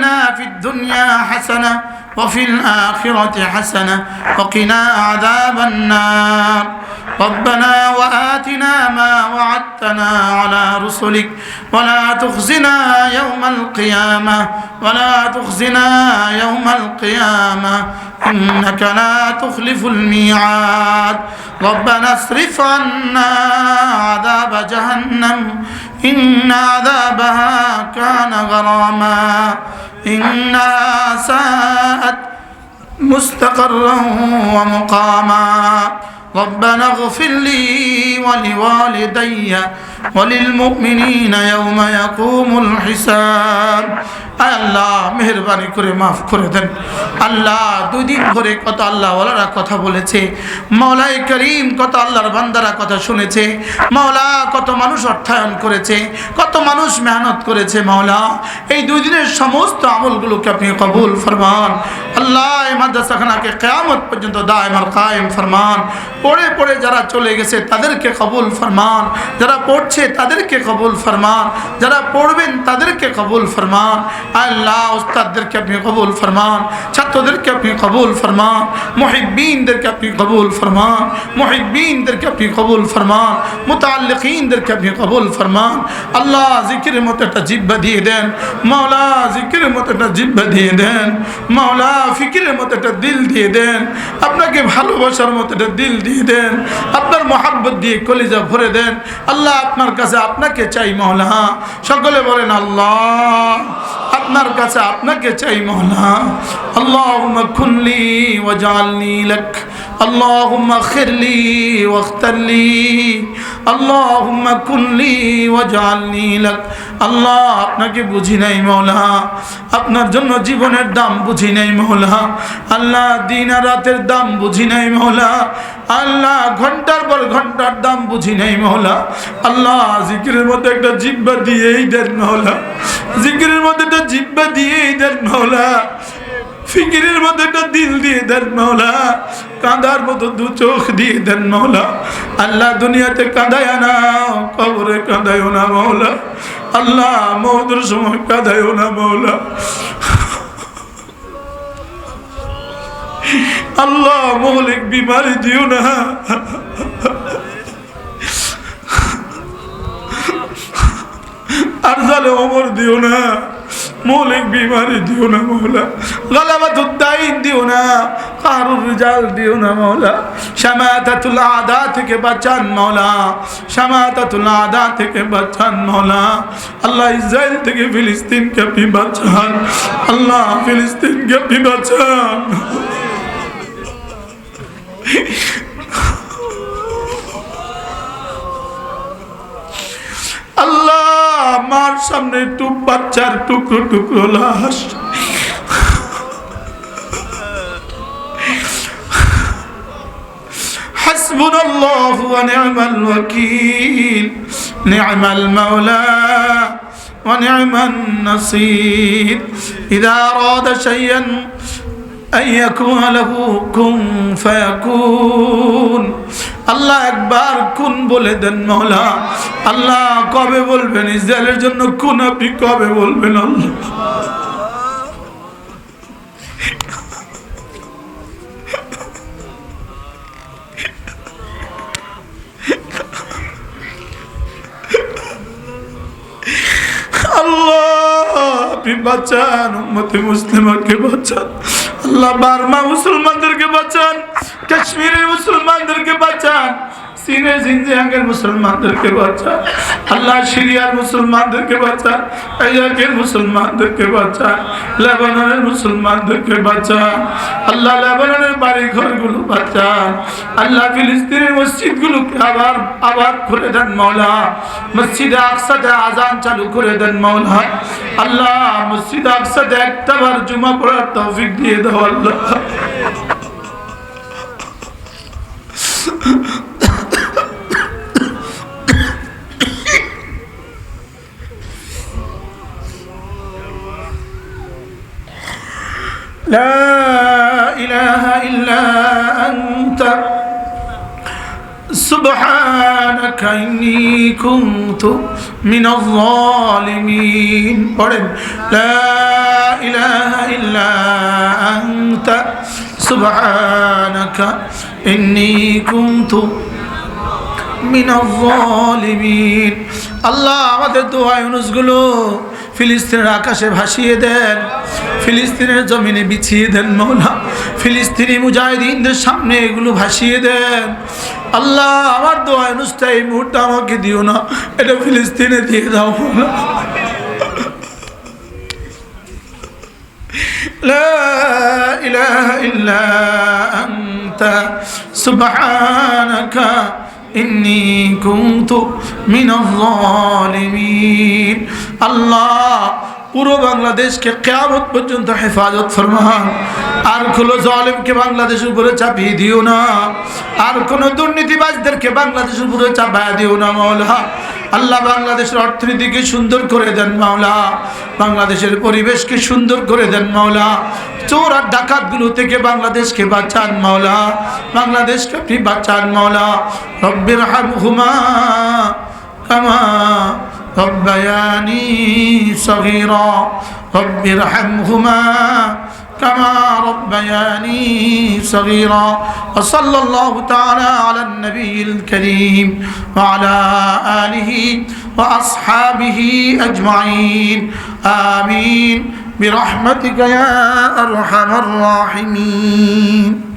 آتنا في الدنيا حسنة وفي الآخرة حسنة وقنا عذاب النار. ربنا وآتنا ما وعدتنا على رسلك. ولا تخزنا يوم القيامة. ولا تخزنا يوم القيامة. إنك لا تخلف الميعاد. ربنا اصرف عنا عذاب جهنم. إن عذابها كان غراما. إنها ساءت مستقرا ومقاما. ربنا اغفر لي ولوالدي وللمؤمنين يوم يقوم الحساب. আয় আল্লাহ, মেহরবানি করে মাফ করে দেন। আল্লাহ, দুদিন ধরে কত আল্লাহ ওলারা কথা বলেছে মাওলাই করিম কত আল্লাহর বান্দারা কথা শুনেছে, মাওলা কত মানুষ অর্থায়ন করেছে, কত মানুষ মেহনত করেছে, মাওলা। এই দুই দিনের সমস্ত আমলগুলোকে আপনি কবুল ফরমান। আল্লাহ মাদ্রাসাখানাকে কেয়ামত পর্যন্ত দায়মার কায়েম ফরমান। পড়ে পড়ে যারা চলে গেছে, তাদেরকে কবুল ফরমান। যারা পড়ছে, তাদেরকে কবুল ফরমান। যারা পড়বেন, তাদেরকে কবুল ফরমান। আল্লাহ উস্তাদদেরকে আপনি কবুল ফরমান, ছাত্রদেরকে আপনি কবুল ফরমান, মহিব্বিনদেরকে আপনি কবুল ফরমান, মহিব্বিনদেরকে আপনি কবুল ফরমান মুতাল্লিকিনদেরকে আপনি কবুল ফরমান। আল্লাহ জিকিরের মতো একটা জিব্বা দিয়ে দেন, মাওলা জিকিরের মতো একটা জিব্বা দিয়ে দেন, মাওলা ফিকিরের মতো একটা দিল দিয়ে দেন, আপনাকে ভালোবাসার মতো একটা দিল দিয়ে দেন, আপনার মহাব্বত দিয়ে কলিজা ভরে দেন, আল্লাহ আপনার কাছে আপনাকে চাই মহলা সকলে বলেন আল্লাহ। আপনার কাছে আপনাকে চাই মহলা আল্লাহ খুনলি ওয়াজালনি লক اللهم اغفر لي واختر لي اللهم كن لي واجعلني لك আল্লাহ আপনাকে বুঝি নাই মৌলা আপনার জন্য জীবনের দাম বুঝি নাই মৌলা আল্লাহ দিন আর রাতের দাম বুঝি নাই মৌলা আল্লাহ ঘন্টার পর ঘন্টার দাম বুঝি নাই মৌলা আল্লাহ জিকিরের মধ্যে একটা জিব্বা দিয়েই দেন মৌলা জিকিরের মধ্যে একটা জিব্বা দিয়েই দেন মৌলা ফিকিরের মধ্যে একটা দিল দিয়ে দেন মৌলা কাঁদার মতো দু চোখ দিয়ে দেন মৌলা আল্লাহ দুনিয়াতে কাঁদায় না, কবরে কাঁদায় না মাওলা। আল্লাহ মৌদের সময় কাঁদায় না মৌলা আল্লাহ মৌলিক বিমারি দিও না। আর জালে অমর দিও না, মৌলিক বিমারি দিও না মৌলা গলাবাতুদ্দাইন দিও না, কারুর রিজাল দিও না মৌলা, শামাতাতুল আদা থেকে বাঁচান মৌলা, শামাতাতুল আদা থেকে বাঁচান মৌলা, আল্লাহ ইসরায়েল থেকে ফিলিস্তিনকে আপনি বাঁচান, আল্লাহ ফিলিস্তিনকে আপনি বাঁচান আল্লাহ আমার সামনে একটু বাচ্চার টুকরো টুকরো লাশ حسبنا الله ونعم الوكيل نعم المولى ونعم النصير إذا أراد شيئا أن يكون له كن فيكون আল্লাহ একবার কোন বলে দেন মৌলা। আল্লাহ কবে বলবেন ইসরায়েলের জন্য কোন আপনি কবে বলবেন আল্লাহ? আল্লাহ, আপনি বাঁচান, উম্মতে মুসলিমাকে বাঁচান। আল্লাহ বার্মা মুসলমানদেরকে বাঁচান কাশ্মীরের মুসলমানদেরকে বাঁচান। চীনের জিনজিয়াংয়ের মুসলমানদেরকে বাঁচা, আল্লাহ সিরিয়ার মুসলমানদেরকে বাঁচা ইরাকের মুসলমানদেরকে বাঁচা, লেবাননের মুসলমানদেরকে বাঁচা, আল্লাহ লেবাননের বাড়ি ঘরগুলো বাঁচা, আল্লাহ ফিলিস্তিনের মসজিদগুলোকে আবার আবার করে দেন মৌলা মসজিদে আকসাতে আজান চালু করে দেন মৌলা আল্লাহ মসজিদ আকসাতে একটাবার জুমা পড়ার তৌফিক দিয়ে দাও আল্লাহ। لا إله إلا أنت سبحانك إني كنت من الظالمين পড়েন لا إله إلا أنت سبحانك إني كنت من الظالمين আল্লাহ আমাদের দোয়া ইউনুসগুলো ফিলিস্তিনের আকাশে ভাসিয়ে দেন ফিলিস্তিনের জমিনে বিছিয়ে দেন মৌলা ফিলিস্তিনি মুজাহিদিনদের সামনে এগুলো ভাসিয়ে দেন আল্লাহ আমার দোয়া ইউনুসটা এই মুহূর্তে আমাকে দিও না এটা ফিলিস্তিনে দিয়ে দাও মৌলা لا إله إلا أنت سبحانك إني كنت من الظالمين الله পুরো বাংলাদেশকে কেয়ামত পর্যন্ত হেফাজত ফরমান আর কোনো জলেমকে বাংলাদেশের উপরে চাপিয়ে দিও না। আর কোনো দুর্নীতিবাজদেরকে বাংলাদেশের উপরে চাপায় দিও না মৌলা আল্লাহ বাংলাদেশের অর্থনীতিকে সুন্দর করে দেন, মাওলা। বাংলাদেশের পরিবেশকে সুন্দর করে দেন, মাওলা। চোর আর ডাকাতগুলো থেকে বাংলাদেশকে বাঁচান, মাওলা। বাংলাদেশকে আপনি বাঁচান, মাওলা। রব্বির হামহুমা কামা ربياني صغيرا رب ارحمهما كما ربياني صغيرا وصلى الله تعالى على النبي الكريم وعلى آله وأصحابه أجمعين. آمين. برحمتك يا أرحم الراحمين.